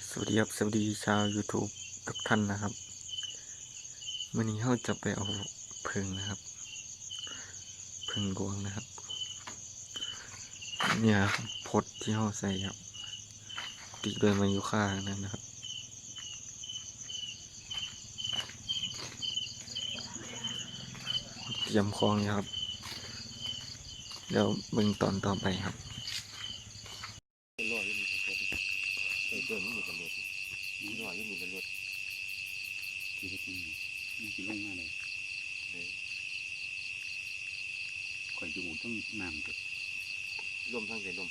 สวัสดีครับสวัสดีชาว YouTube ทุกท่านนะครับวันนี้เราจะไปเอาเพิงนะครับเพิงรวงนะครับ เนี่ยครับพดที่เราใส่ครับตีโดยมายุค่านั่นนะครับเตรียมคลองอยู่ครับ เดี๋ยวเบิ่งตอนต่อไปครับ เป็นร้อยยังมีกระโดดเออเกินมันมีกระโดดมีร้อยยังมีกระโดด ที่ที่ที่นี่ลงมาเลยเลยคอยอยู่ต้องน้ำเด็ดรวมทั้งเศษลม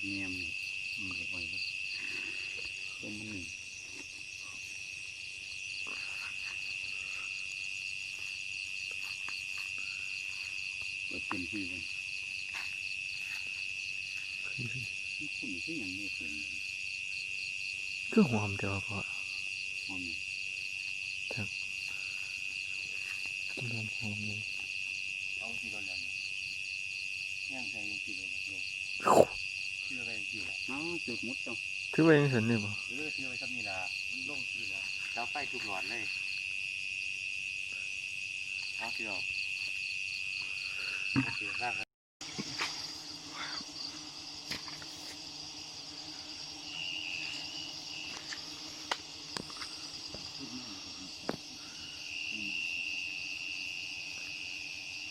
เงียมเลยมันเลยอ่อยแล้วลงมันเปิดเต็มที่เลยคุณที่ยังไม่เต็มเลยคือหอมเดียวพอหอมอยู่ กินหอมหอมเลยเอาที่เราแล้วเนี่ยย่างใส่ยังกี่เลยนะโยมที่เราไปกี่ละอ๋อจุดมุดจ้ะคือไปยังเห็นเลยบ่หรือที่เราไปทำนี่ละมันลงที่ละเจ้าไฟทุกหลอดเลยเอาที่เราโอเคร่างกัน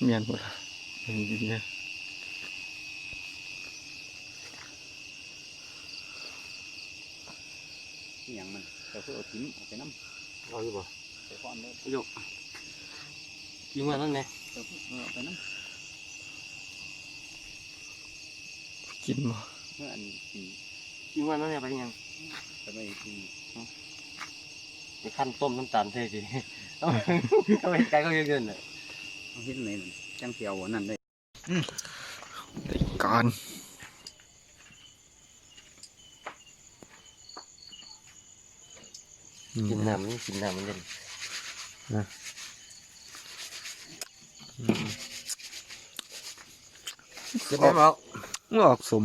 เมียนหมดละเห็นดีนะที่ยังมันเราเพื่อเอาทิ้งเอาไปน้เอาอยู่บ่ำไปฟ้อนเลยโยกยิงมานั่นไงเราเพื่อเอาไปน้กินบ่ำเพื่ออันกินยิงมานั่นไงไปยังไปไปกินไปขั้นต้มน้ำตาลเท่จีทำไมไกลก็เยอะเกินเลย เอาเห็นไหนนั่นจังเสียวนั่นเลยได้การกิกินนน้น้ำนี่กินน้ำมันเล่นำเก็บไม่บอกมันออกสม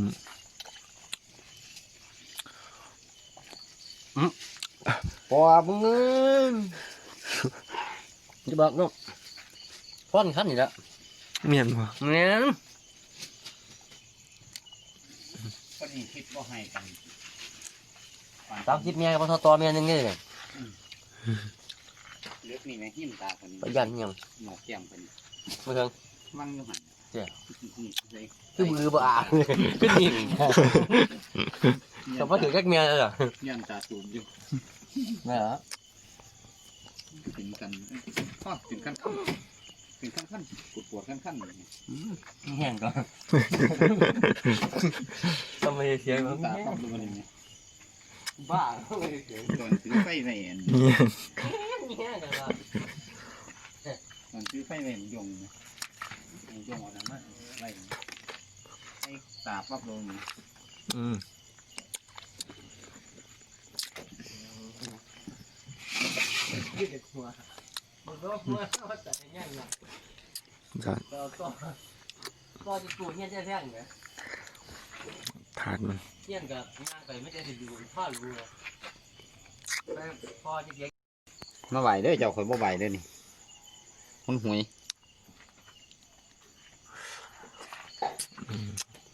ปอมึงเงินจะบอกเนาะ ฟ้อนขั้นนี่ละเมียนบ่เนี่ยพอดีคิดว่าให้กันตามคิดเมียกับพอตอเมียนึงเนี่ยเลือกนี่ไหมหิ้มตาคนนี้ประหยัดยังหมอกแก้มคนไม่เถิงมั่งอยู่หันเจ้านี่ใส่คือมือบ่อาขึ้นยิงแต่พอถือกักเมียเลยเหรอยันตาตูมอยู่ไม่เหรอถึงกันข้อถึงขั้น ขั้นถึงขั้นขั้นปวดปวดขั้นขั้นเลยแห้งก่อนทำไมเสียงมันตาปั๊บดูมันเลยบ้าทำไมเสียงตอนซื้อไฟแหวนเมียนแห้งกันละตอนซื้อไฟแหวนยงนะยงอะไรมาไล่ไอ้ตาปั๊บลงอืมยืดหัว มันถาดมันเงี้ยงกับงานไปไม่ได้ดูพ่อรู้เลยพ่อจะเลี้ยงมาไหวเด้อเจ้าข่อยบ่ไหวเด้อนี่คนหวย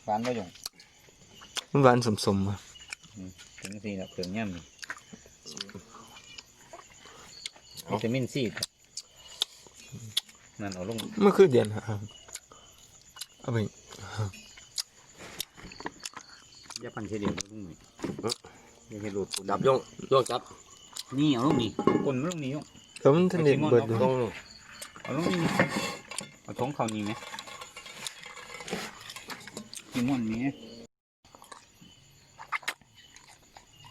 บ้านบ่ยงมันหวานสมๆอะถึงสี่แล้วเพิ่งย่ำวิตามินซี นั่นเอาลงมันคือเดือนฮะเอาไปยาปันเฉลี่ยเอาลงนี่อย่าให้หลุดจับยงยงจับนี่เอาลงนี่กลนลงนี่ยงแล้วมันทันเด็ดเบิดอยู่ตรงเอาลงนี่เอาท้องเขานี่ไหมกินมันนี้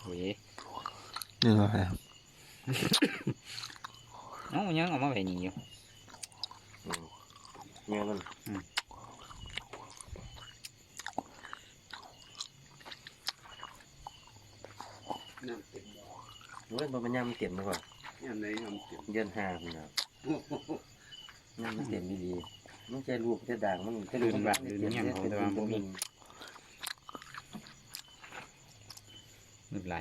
โอ้ยนี่ว่าไงเอ้ายังเอามาไว้นี่อยู่ เงี้ยมันเว้ยมันเป็นย่ำเต็มดีกว่ายังไงทำเก็บเดือนห้าพี่น้องย่ำมันเต็มดีๆมันใจลูกจะด่างมันจะลูกมันเป็นเป็นเป็นไม่เป็นไร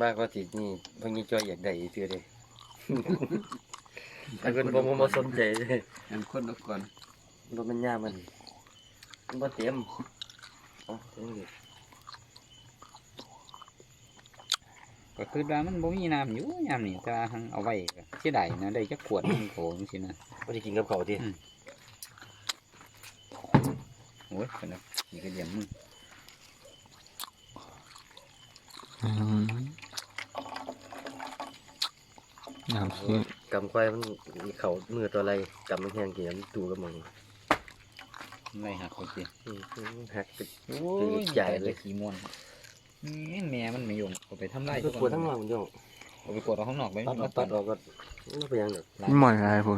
บ้าก็ติดนี่เพิ่งนี้จอยอยากได้อีกเทื่อเด้ แต่คนบ่บ่สนใจเลยอันคนละก่อนรถมันยากมันมันบ่เต็มเอาเต็มดิก็คือว่ามันบ่มีน้ำอยู่ยามนี่ถ้าหังเอาไว้ก็เสียดายนะได้จักขวดหนึงโถจังซี่นะ บ่ได้กินกับข้าวติโอ้ยเป็นแบบขี่กระเดียมมึงอืมน้ำซี กำควายมันมีเขามือตัวอะไรกำมันแห้งกินมันดูกับมึงไรหักเขาสิอืมหักไปโอ้ยใหญ่เลยขี้ม่วนนี่แม่มันไม่ยงเอาไปทำไรก็ปวดทั้งนอกมันโยงเอาไปกดเอาข้างนอกไปตัดมันตัดออกก็ไม่เป็นหยังดอกหมอนอะไรพูด